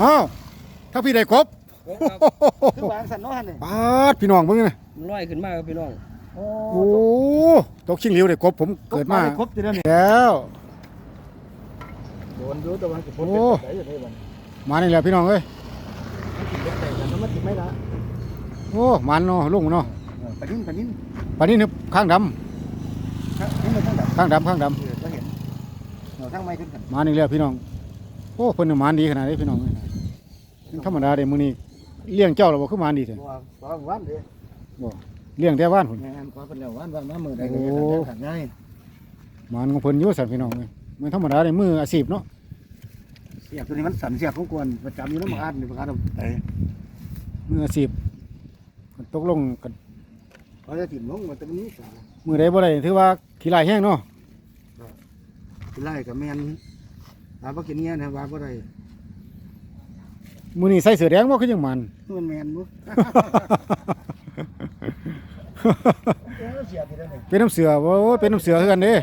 อ้าวถ้าพี่ได้ครบครับคือวางสันเนาะหั่นนี่ปาดพี่น้องเบิ่งนี่มันลอยขึ้นมาครับพี่น้องโอ้โอ้ตกชิงเหลียวได้ครบผมเกิดมาครบติเด้อนี่แล้วโดนอยู่แต่ว่าสิพ้นโอ้เป็นไสอยู่ได้บ่มานี่แหละพี่น้องเอ้ยกินได้แต่มันมากินไม่ละโอ้มันเนาะลุงเนาะเออปลานิ่นปลานิ่นปานนี้นึกข้างดำครับนี่มันทั้งแบบข้างดำข้างดเออก็เห็นเอาทั้งไม้ขึ้นกันำมานี่แหละพี่น้องโอ้เพิ่นน่ะหมานดีขนาดนี้พี่น้องเอ้ย ธรรมดาเด้มื้อนี้เลี้ยงเจ้าแล้วบ่คือหมานดีแท้ตัวตัวหวานเด้อเลี้ยงแต่บ้านพุ่น แม่นตัวเพิ่นแล้วหวานหวานมามื้อใดก็โอ้เฮ็ดขันง่ายหมานของเพิ่นอยู่สั่นพี่น้องเอ้ยมันธรรมดาเด้มืออาชีพเนาะเสียบตัวนี้มันสั่นเสียบของกวนประจำอยู่น้ำมันอาดนี่มันอาดเอาไปมืออาชีพมันตกลงกันเขาจะถิ่มลงมันแต่มันนี้สามือใดบ่ได้ถือว่าขี้ลายแห้งเนาะไล่กับแม่นหาบ่กินเงี้ยนะว่าบ่ได้ มื้อนี้ใส่เสื้อแดงบ่คือจังมัน มันแม่นบ่เออเสียทีแล้วนี่เป็นน้ำเสือบ่โอ้ยเป็นน้ำเสือคือกันเด้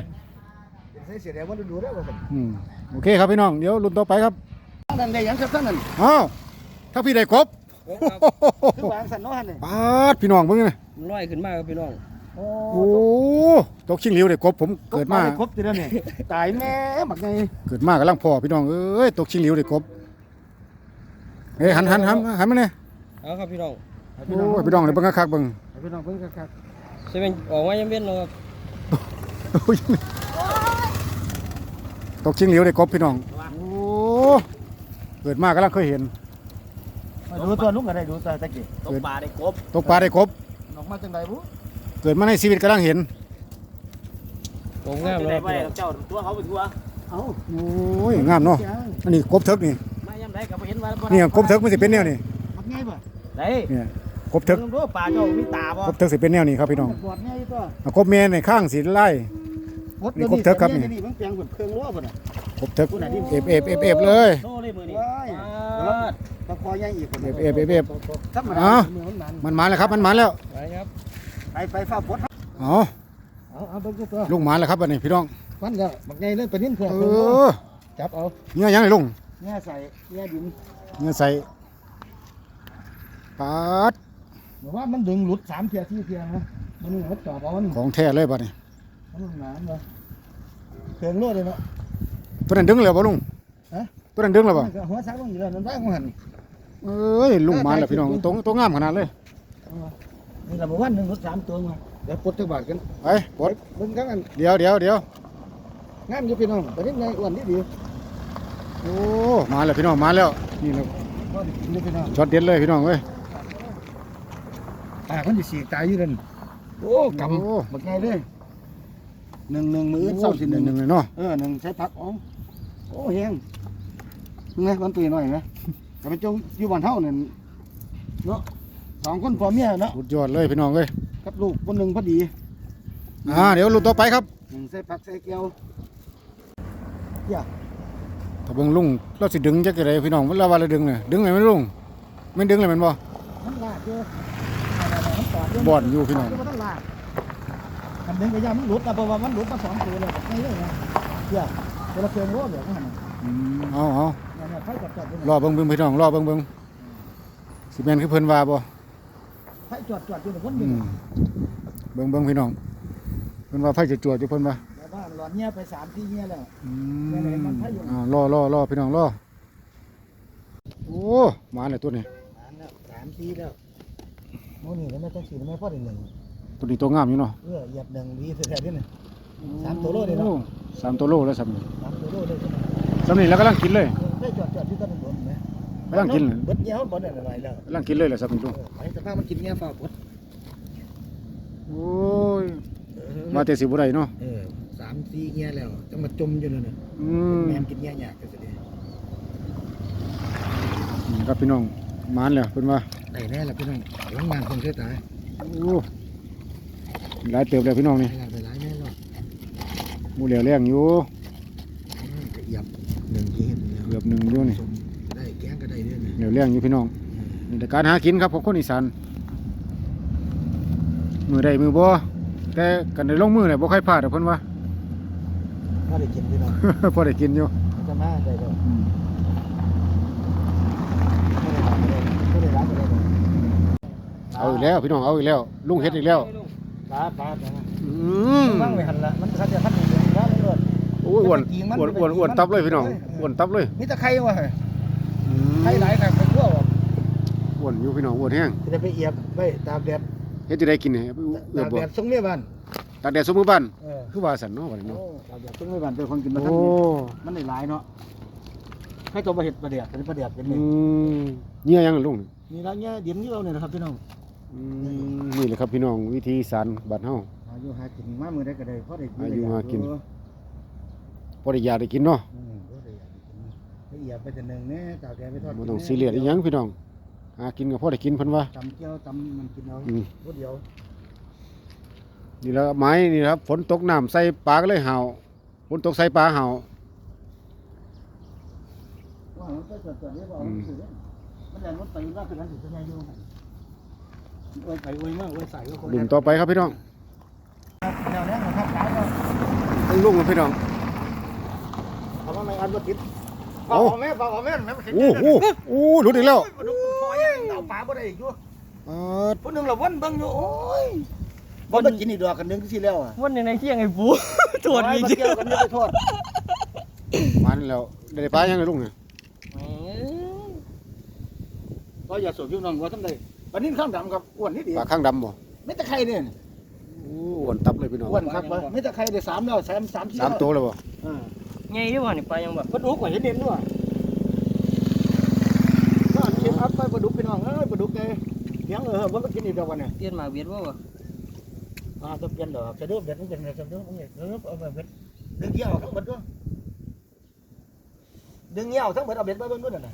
ใส่เสียแดงมันดูๆได้บ่ซั่นอืมโอเคครับพี่น้อง เดี๋ยวรุ่นต่อไปครับนั่นได้หยังครับท่านนั่นอ้าวถ้าพี่ได้ครบครับคือวางสันเนาะหั่นนี่ปาดพี่น้องเบิ่งนี่มันลอยขึ้นมาครับพี่น้องโอ้โอ้ตกชิงเหลียวได้ครบผมเกิดมา ครบติแล้วนี่ตายแม่บักไงเกิดมากำลังพอพี่น้องเอ้ยตกชิงเหลียวได้ครบ เอ้ยหันหันหันหันมาเนี่ยเอาครับพี่น้องโอ้ยพี่น้องเลยเบิ่งคักๆเบิ่งให้พี่น้องเพิ่นคักใช่เป็นออกมายังเว้นเนาะครับโอ้ยตกชิงเหลียวได้ครบพี่น้องโอ้เกิดมากำลังเคยเห็นๆมาดูตัวลุงก็ได้ดูตัวตะกี้ตกปลาได้กบตกปลาได้ครบออกมาจังไดบุเกิดมาในชีวิตกำลังเห็นตกงามเลยครับพี่น้องเจ้าตัวเขาไปทัวเอ้าโอ้ยงามเนาะอันนี้กบเถิกนี่ มายามใดก็บ่เห็นว่าบ่นี่กบเถิกมันสิเป็นแนวนี่บักไงบ่ได้เนี่ยกบเถิกเบิ่งดูป่าเจ้ามีตาบ่กบเถิกสิเป็นแนวนี้ครับพี่น้องปวดไงตัวอะกบเมนในข้างสีไล่นี่ครบเทิกครับนี่นี่มันเปียงเหมือนเครื่องล้อบ่น่ะกบเถิกเอฟเอฟเอฟเอฟเลยโตเลยมื้อนี้ว้ายปาดตะคอใหญ่อีกคนเอฟเอฟเอฟเอฟธรรมดาอ้าวมือมันมันมันมาแล้วครับมันมาแล้วไปครับไปไปฟ้าปดอ๋อเอาเอาเบิ่งตัวลุงมาแล้วครับอันนี้พี่น้องฟันแล้วบักไงเลยไปนิ่นเพื่อเอเครื่องล้ออจับเอาเงี้ยยังไงลุง แง่ใส่แง่ดินเงี้ยใส่ปาดหรือว่ามันดึงหลุดสามเทียสี่เทียนะมันนี่เขาจอบเอามันของแท้เลยบัดนี้มันหนามเลยเครื่องล้อเลยเนาะ ตัวนั้นดึงเลยบ่ลุงฮะ ตัวนั้นดึงเลยบ่หัวซักลงอยู่แล้วนั่นว่างของหันเอ้ยลุงมาแล้วพี่น้องตรงตัวงามขนาดเลยนี่เราบอกว่าหนึ่งรถสามตัวมาเดี๋ยวปลดจักบาทกันไปปลดเบิ่งกันกันเดี๋ยวเดี๋ยวเดี๋ยวงามอยู่พี่น้องไปนิดไงอ้วนนิดเดียว โอ้ มาแล้วพี่น้องมาแล้ว นี่นะก็ได้กินเลยพี่น้องช็อตเด็ดเลยพี่น้องเว้ยปากมันจะสีกตายอยู่นั่นโอ้กโอ้ำบักไงเลยหนึ่งหนึ่งมือเศร้าสิหหนึ่นึ่งงหนึ่งเลยเนาะเออหนึ่งใช้ผักอ๋อโอ้แห้งไงมันตีหน่อยไหมแต่เป็นจงอยู่บ้านเท่าเนี่ยเนาะสองคนพ่อเมียเนาะสุดยอดเลยพี่น้องเว้ยกับลูกคนหนึ่งพอดีอ่าเดี๋ยวรุ่นต่อไปครับหนึ่งใส่ผักใส่เกลียว ถ้าเบิ่งลุงเราสิดึงจักไดพี่น้องเราว่าเราดึงเนี่ยดึงไหนมันลุงไม่ดึงเลยแมันบ่มันลากเยอะมันตอดเยอะบ่อนอยู่พี่น้องมันต้องลากทำเด้งกระยามันหลุดนะเพราะว่ามันหลุดมาสองตัวเลยไงเลยนะเดี๋ยวเวลาเครื่องรถเดี๋ยวมันอืมเอาเอาเนี่ยไฟจอดจอดรอเบิ่งเบิ่งพี่น้องรอเบิ่งเบิ่งสิแม่นคือเพิ่นว่าบ่ไฟจอดจอดอยู่ในคนออืยู่มเบิ่งเบิ่งพี่น้องเพิ่นว่าไฟจะจวดอยู่เพิ่นว่า แล้วบ้านหลอดเงี้ยไปสามที่เงี้ยแล้ว อืแม่นเห็นมันไฟอยู่อ่ารอรอรอพี่น้องรอโอ้มาแล้วตัวนี้สามแล้วสามที่แล้วโน่นนี่แล้วไม่ต้องสีไม่พอได้หนึ่งตัวนี้ตัวงามอยู่เนาะเออเหยียบหนึ่งดีสุดแท้ที่นี่สามตัวโลเลยเนาะ โอ้สามตัวโลแล้วสามนี้สามตัวโลเลยใช่ไหมสามนี้แล้วกำลังกินเลยไฟจอดจอดที่ต้นบนไหมกำลังกินเบิดเงี้ยเขาบ่ได้อะไรแล้วกำลังกินเลยแหละสามนี้ลุงเออไปสภาพมันกินเงี้ยฟ้าปดโอ้ยมาแต่สิบ่ได้เนาะเออสามสี่เงี้ยแล้วจะมาจมอยู่นั่นน่ะอืมแมนกินเงี้ยยากก็จะได้นี่ครับพี่น้องมานแล้วเพิ่นว่าได้แน่ละพี่น้องหลังบ้านคนเสียตายโอ้หลายเติบแล้วพี่น้องนี่ให้เราไปหลายแน่หรอกหมูเหลียวแรงอยู่อืมก็เหยียบหนึ่งที่เห็นแล้วเกือบหนึ่งอยู่นี่สมได้แกงก็ได้ด้วยนะเหลียวแรงอยู่พี่น้องนี่แต่การหากินครับของคนอีสานมือใดมือบ่แต่กันได้ลงมือเนี่ยบ่ค่อยพลาดหรอกเพิ่นว่า พอได้กินพี่น้พอได้กินอยู่จะมาได้เด้รัเอาอีกแล้วพี่น้องเอาอีกแล้ว ลุงเฮ็ดอีกแล้วลาดลาดนะอืมมั่งไม่หันละมันคัดจะทัดอีกแล้วเลยอ้ยอ้วนอ้วนอ้วนอ้วนตับเลยพี่น้องอ้วนตับเลยมีตะไคร้วะไคร้หลายไคร้ทั่วอ้วนอยู่พี่น้องอ้วนแห้งจะไปเอียบไปตามแดดเฮ็ดจะได้กินเนี่ยตามแดดสงเรียบ้านตากแดดสมมือบ้าน คือว่าสันเนาะบัดนี้โอ้เนาะตากแดดส่งเมียบ้านเป็นคนกินมาทั้งโอ้มันได้หลายเนาะให้ตัวประเห็ดประเดียดเป็นประเดียดเป็นอืนี่มเหี้ยยังอะลุงนี่นี่ละเนี่ยเดี๋ยวนี้เราเนี่ยนะครับพี่น้องอืมนี่แหละครับพี่น้องวิธีสารบ้านเฮาหาอยู่หากินมามือได้ก็ได้เพราะได้หาอยู่หากิน เออบ่ได้ยาได้กินเนาะอืมบ่ได้อยากกินละเอียดไปแต่หนึ่งแน่ตากแดดไปทอดบ่ต้องซีเรียสอีหยังพี่น้องหากินก็พอได้กินเพิ่นว่า ตำเกี๊ยวตำมันกินเอาอืมบ่เดียว นี่แหล้วไม้นี่ครับฝนตกน้ำใส่ปลาก็เลยเห่าฝนตกใส่ปลาเห่าว่ามันก็เกิดๆนี่บ่เอามันสิเด้อมันแรงมันไปว่าคือกันสิเป็นไงอยู่อวยไปอวยมากอวยใส่ก็คนดุ่มต่อไปครับพี่น้องแนวนี้นะครับขายก็ต้องลุงครับพี่น้องเอามาไม่อันบ่ติดเอาเอาแม่เอาแม่แม่มันเข็นโอ้โหโอ้หลุดอีกแล้วปลาดุกพอยังเอาปลาบ่ได้อีกอยู่เออผู้หนึงละวนเบิ่งอยู่โอ้ย บ่ได้กินอีกดอกกันนึงสิแล้วอะวันยังไงเที่ยงไอ้ปูตรวจมีมีเชื่เกี่ยวกันนี่ไปโทษมันแล้วได้ปลายังเลยลุงเนี่ยก็อย่าสูบอยู่น้องว่าทำได้ปลานิ่นข้างดำกับอ้วนนี่ดีปลาข้างดำบ่ไม่ตะไคร้เนี่ยโอ้อ้วนตับเลยพี่น้องอ้วนครับว่าไม่ตะไคร้ได้สามแล้วสามสามสี่สามตัวเลยบ่อ่าไงที่ว่านี่ไปยังแบบปลาดุกว่าเห็นเด่นด้วยก็อันเก็บอัพไปปลาดุกพี่น้องเอ้ยปลาดุกไงเลี้ยงเออว่าก็กินอีกดอกวันเนี่ยเปลี่ยนมาเวียดว่าวะ อ่าจะเปลี่ยนดอกจะดูเด็ดมันเป็นอะไรจะดูมันเนี่ยเออเอาไปเบ็ดดึงเงี้ยวทั้งหมดด้วยดึงเงี้ยวทั้งหมดเอาเบ็ดมาเบิ่งด้วยน่ะ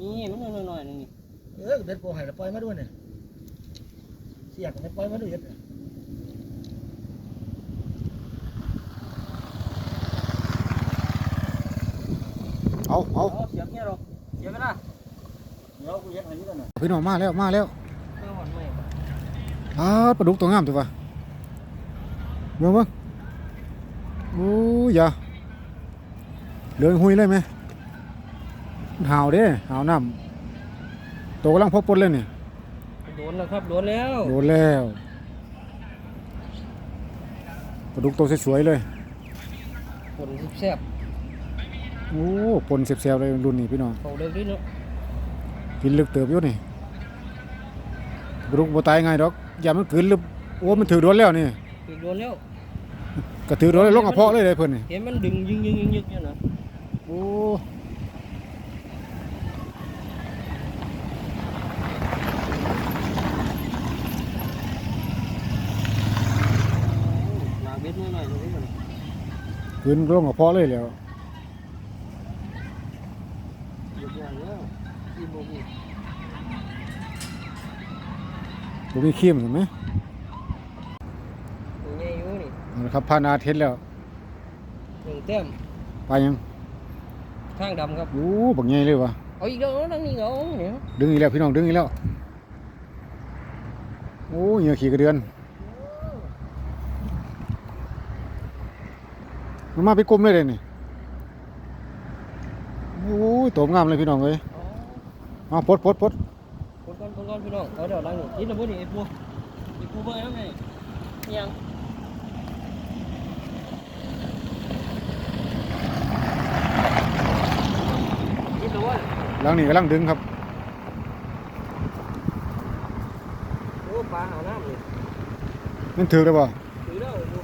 นี่มันน้อยๆนึงนี่เออเบ็ดโปรให้แล้วปล่อยมาด้วยเนี่ยเสียกันปล่อยมาด้วยเบ็ดเอาเอาเสียบเนี่ยหรอกเสียบไปละเดี๋ยวกูเฮ็ดให้นี่กันน่ะพี่น้องมาแล้วมาแล้วเออหอนไม่อ้าปลาดุกตัวงามตัววะ เบิ่งเบิ่งโอ้ยอย่าเหลืองหุยเลยไหมมันหาวเด้หาวน้ำตัวกำลังพบปนเลยนี่โดนแล้วครับโดนแล้วโดนแล้วปลาดุกตัวสวยๆเลยผลแซ่บโอ้ปนเสียบๆเลยรุ่นนี้พี่น้องเขาเลิกดิเนาะกินลึกเติบอยู่นี่ปลาดุกบ่ตายง่ายดอกอย่ามันขืนลึกโอ้มันถือโดนแล้วนี่ถึงโดนแล้ว ก็ถือโดนแล้วลงกระเพาะเลยเลยเพิ่นนี่เห็นมันดึงยึงยึงยึงยึงเนี่ยนะโอ้มาเวียดน้อยๆตรงนี้มันขืนลงกระเพาะเลยแล้วหยุดอย่างแล้วที่โบกีบ่มีขี้มเห็นไหม ตัวใหญ่อยู่ นี่เอาละครับผ่านอาทิตย์แล้วหนึ่งแต้มไปยังข้างดำครับโอ้บักใหญ่เลยวะเอาอีกแล้วนั่งนี่เหงาเนี่ยดึงอีกแล้วพี่น้องดึงอีกแล้วโอ้เหงื่อขี้กระเดือนมันมาไปกลมเลยเลยนี่โอ้ยโตมงามเลยพี่น้องเอ้ยเอาพดพดพดคนก้อนคนก้อนพี่น้องเอาเดี๋ยวล้างนี่กินแล้วบ่นี่ไอ้ปูไอ้ปูเบิ่งแล้วไงยังกินแล้ววะ หลังนี่กำลังดึงครับโอ้ปลาหาน้ำเลยนั่นถือเลยบ่ถือแล้วดู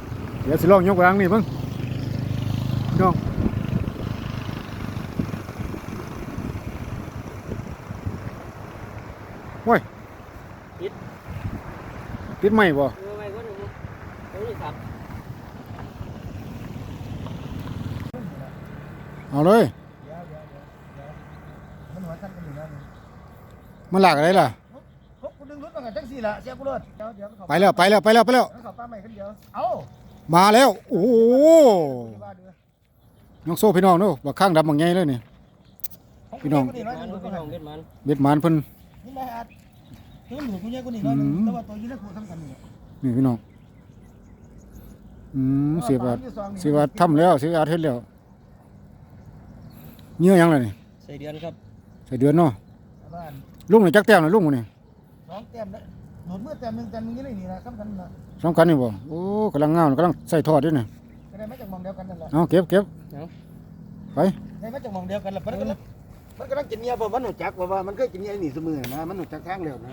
เดี๋ยวสิลองยกหลังนี่เบิ่งพี่น้องโอ้ยติดไหมบ่เออไปก็ดูเฮ้ยสับเอาเลย มันหัวทันกันอยู่แล้ว มันหลากอะไรล่ะพกกูดึงรถมากันจังสี่ละเสียกูรถเดี๋ยวเดี๋ยวไปแล้วไปแล้วไปแล้วไปแล้วเขาป้าใหม่ขึ้นเดียวเอ้ามาแล้ว โอ้โหว่าเดือน้องโซ่พี่น้องเนาะบักข้างดำบักใหญ่เลยนี่ พี่น้องเบ็ดมันพี่น้องเบ็ดมันเบ็ดหมานเพิ่น นี่แม่อาดเฮ้ยหนูกูเนี่ยกูนี่น้อยนึงแต่ว่าตัวยี่นักกูทำกันนี่นี่พี่น้องอืมเสียบาทเสียบาททำแล้วเสียบาทเฮ็ดแล้วเนื้อยังไงนี่ใส่เดือนครับใส่เดือนเนาะบ้าน ลุงนี่จักแต้มนะลุงมื้อนี่น้องแก้มได้โดดมือแต่มึงแต่มึงนี่เลยนี่นะสำคัญนะสำคัญนี่บ่โอ้กำลังงามกำลังใส่ทอดด้วยนี่ก็ได้มาจากหมองเดียวกันนั่นแหละเอาเก็บเก็บไปได้มาจากหมองเดียวกันแล้วมันก็มันกำลังกินเนียเพราะมันหนูจักว่าว่ามันเคยกินเนียหนีเสมอนะมันหนูจักทางแล้วนะ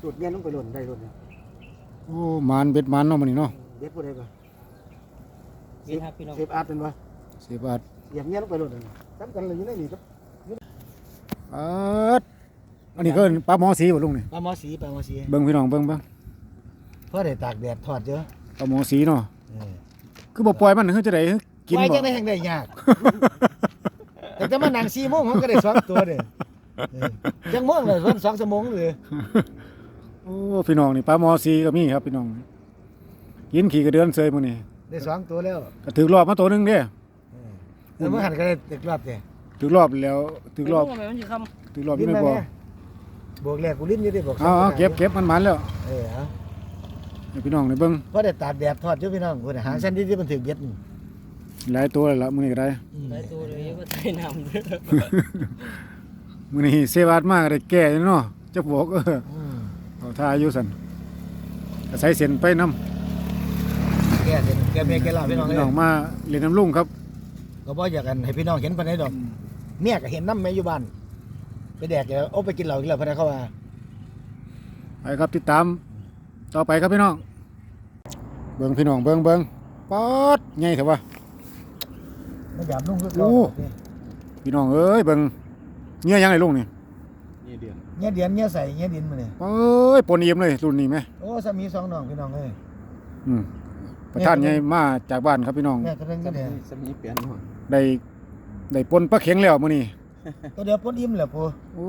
สูตรเนียลงไปหล่นได้หล่นนะโอ้หมานเบ็ดหมานเนาะมื้อนี้เนาะเด็ดผู้ใดบ่นี่ครับพี่น้องเซฟอาร์ตเป็นบ่สิบบาทเหยียบเนียลงไปหล่นนะสำคัญเลยอยู่ในนี่ครับอาด อันนี้ก็ปลาหมอสีบ่ลุงนี่ปลาหมอสีปลาหมอสีเบิ่งพี่น้องเบิ่งเบิ่งเพราะได้ตากแดดทอดเยอะปลาหมอสีเนาะเออคือบ่ปล่อยมันคือจะได้กินไว้บ่จังได้แห่งได้ยาก แต่จะมานั่ง4โมงผมก็ได้สองตัวเด้อเออจังโมงเลยส่วน2ชั่วโมงเลยโอ้พี่น้องนี่ปลาหมอสีก็มีครับพี่น้องกินขี่กระเดือนเซยมื้อนี้ได้สองตัวแล้วก็ถือรอบมาตัวหนึงเด้เออแล้วเมื่อหันก็ได้ตึกรอบเด้ ถือรอบแล้วถือรอบทำไมมันสิคถือรอบอยู่ในบ่อ บวกแรกกูลิ้นอยู่ดิบวกสเอางเอาเก็บเก็บมันมันแล้วเออเอาให้พี่น้องได้เบิ่งเพราะได้ตากแดดทอดอยู่พี่น้องคุณหาเส้นที่ที่มันถึงเบ็ดนี่หลายตัวแล้วล่ะมื้อนี้ก็ได้ำได้ตัวเลยก็ใส่น้ำเด้อมื้อนี้เซวาดมากได้แก่อยู่เนาะจะบอกเอออืมเอาท่าอยู่ซั่นก็ใส่เส้นไปนํแกเส้นแกเมียแกลาพี่น้องเลพี่ยน้องมาเล่นน้ำลุงครับ ก็บ่อยากกันให้พี่น้องเห็นปานใดดอกเมียก็เห็นน้ำแม่อยู่บ้าน ไปแดกแล้วโอ้ไปกินเหล้าอีกแล้วพะนะเขาว่าไปครับติดตาม ต่อไปครับพี่น้อง เบิ่งพี่น้องเบิ่งเบิ่งป๊อดใหญ่เถอะวะไม่อยากนุ่งคือโอ้ พี่น้องเอ้ยเบิ่งเงี้ยยังไงลุงนี่เนี่ยเดียนเนี่ยใส่เนี่ยดินมาเนี่ยเอ้ยปนเอี่ยมเลยรุ่นนี้ไหมโอ้สามีสองน้องพี่น้องเอ้ยอืมประธานใหญ่มาจากบ้านครับพี่น้อง แม่ก็เรื่องก็เดียวสมีเปลี่ยนหัวได้ได้ปนปลาเข็งแล้วมื้อนี้ ตัวเดียวปนอิ่มแหละปูโอ้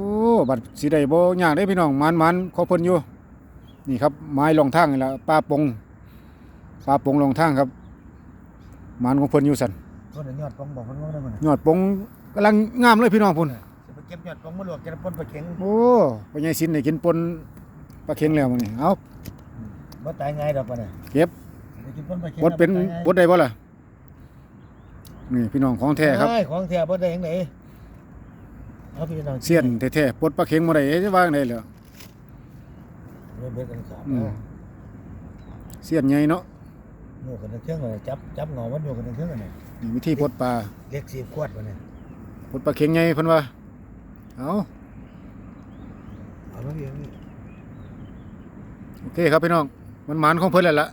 บัดสิได้บ่ยากได้พี่น้องมันมันขอเพิ่นอยู่นี่ครับไม้รองทางนี่ล่ะปลาปงปลาปงรองทางครับมันของเพิ่นอยู่สั่นคนยอดปองบอกคนว่าได้มันยอดปงกำลังงามเลยพี่น้องพุ่นจะไปเก็บยอดปองมาลวกจะปนปลาเข็งโอ้ปัญญาสินได้กินปนปลาเค็งแล้วมื้อนี้เอาบ่ตายง่ายดอกปะเนี่ยเก็บได้กินปนปลาเข็งบดเป็นบดได้บ่ล่ะนี่พี่น้องของแท้ครับใช่ของแท้บ่ได้ยังไง เอาพี่น้องเสี้ยนแท้ๆปลดปลาเค็งบ่ได้จะว่าจั่งใดเหรอเริ่มเบ็ดกันขาดอืมเนาะเสี้ยนใหญ่เนาะโยกกันในเครื่องเลยจับจับเหงามันโยกกันในเครื่องเลยนี่วิธีปลดปลาเล็กสิบขวดวะเนี่ยปลดปลาเค็งใหญ่เพิ่นว่าเอา เอาแล้วพี่เอาพี่ โอเคครับพี่น้อง มันหมานของเพิ่นแล้วล่ะ